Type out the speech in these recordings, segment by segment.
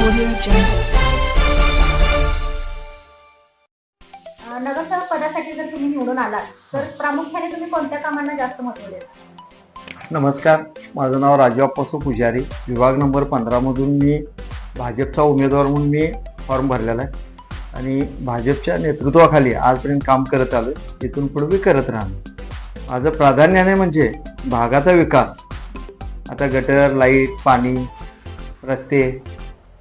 Audio Jungle. अ, नगरसेवक पदासाठी जर तुम्ही निवडून आलात तर प्रामुख्याने तुम्ही कोणत्या कामांना जास्त महत्त्व द्याल नमस्कार माझं नाव राजू पुजारी. विभाग नंबर पंधरामधून मी भाजपचा उमेदवार म्हणून मी फॉर्म भरलेला आहे. आणि भाजपच्या नेतृत्वाखाली आजपर्यंत काम करत आलो इथून पुढे मी करत राहणार. माझं प्राधान्याने म्हणजे भागाचा विकास. आता गटर लाइट पाणी रस्ते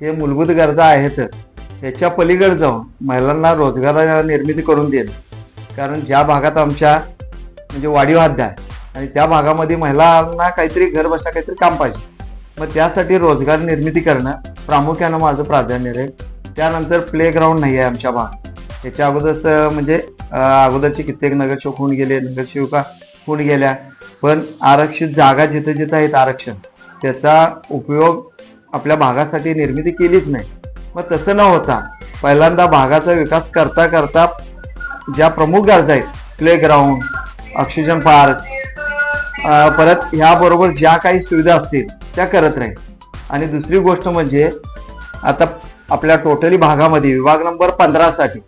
हे मूलभूत गरजा आहेत. त्याच्या पलीकडे जाऊन महिलांना रोजगार निर्मिती करून देईल कारण ज्या भागात आमच्या म्हणजे वाढीव हद्द आहे आणि त्या भागामध्ये महिलांना काहीतरी घर बसता काहीतरी काम पाहिजे. मग त्यासाठी रोजगार निर्मिती करणं प्रामुख्यानं माझं प्राधान्य राहील. त्यानंतर प्लेग्राऊंड नाही आहे आमच्या भागात. याच्या अगोदरच म्हणजे अगोदरचे कित्येक नगरसेवक होऊन गेले नगरसेविका होऊन गेल्या. पण आरक्षित जागा जिथे जिथं आहेत आरक्षण त्याचा उपयोग आपल्या भागासाठी निर्मिती केलीच नाही. मग तसं न होता पहिल्यांदा भागाचा विकास करता करता ज्या प्रमुख गरजा आहेत प्लेग्राऊंड ऑक्सिजन पार्क परत ह्याबरोबर ज्या काही सुविधा असतील त्या करत राहील. आणि दुसरी गोष्ट म्हणजे आता आपल्या टोटली भागामध्ये विभाग नंबर पंधरासाठी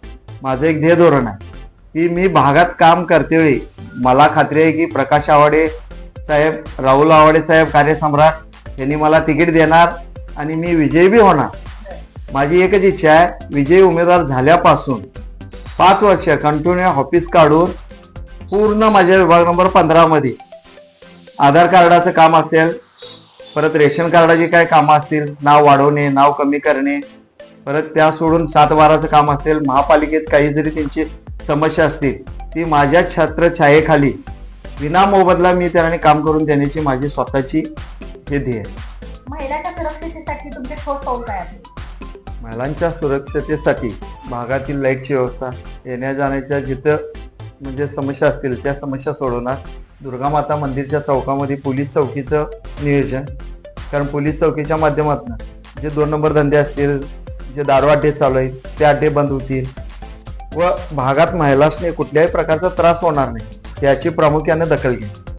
माझं एक ध्येय धोरण आहे की मी भागात काम करते वेळी मला खात्री आहे की प्रकाश आवाडे साहेब राहुल आवाडे साहेब कार्यसम्राट यांनी मला तिकीट देणार आणि मी विजयी बी होणार माझी एकच इच्छा आहे विजयी उमेदवार झाल्यापासून पाच वर्ष कंटिन्यू ऑफिस काढून पूर्ण माझ्या विभाग नंबर पंधरामध्ये आधार कार्डाचं काम असेल परत रेशन कार्डाची काय कामं असतील नाव वाढवणे नाव कमी करणे परत त्या सोडून सात बाराचं काम असेल महापालिकेत काही जरी त्यांची समस्या असतील ती माझ्या छत्रछायेखाली विना मोबदला मी त्याने काम करून देण्याची माझी स्वतःची हे ध्येय आहे. महिलांच्या सुरक्षितेसाठी तुमचे ठोस पाऊल काय आहे महिलांच्या सुरक्षतेसाठी भागातील लाईटची व्यवस्था येण्या जाण्याच्या जिथं म्हणजे समस्या असतील त्या समस्या सोडवणार दुर्गामाता मंदिरच्या चौकामध्ये पोलीस चौकीचं नियोजन. कारण पोलीस चौकीच्या माध्यमातून जे दोन नंबर धंदे असतील जे दारू अड्डे चालू आहेत ते अड्डे बंद होतील. व भागात महिलासने कुठल्याही प्रकारचा त्रास होणार नाही याची प्रामुख्याने दखल घ्या.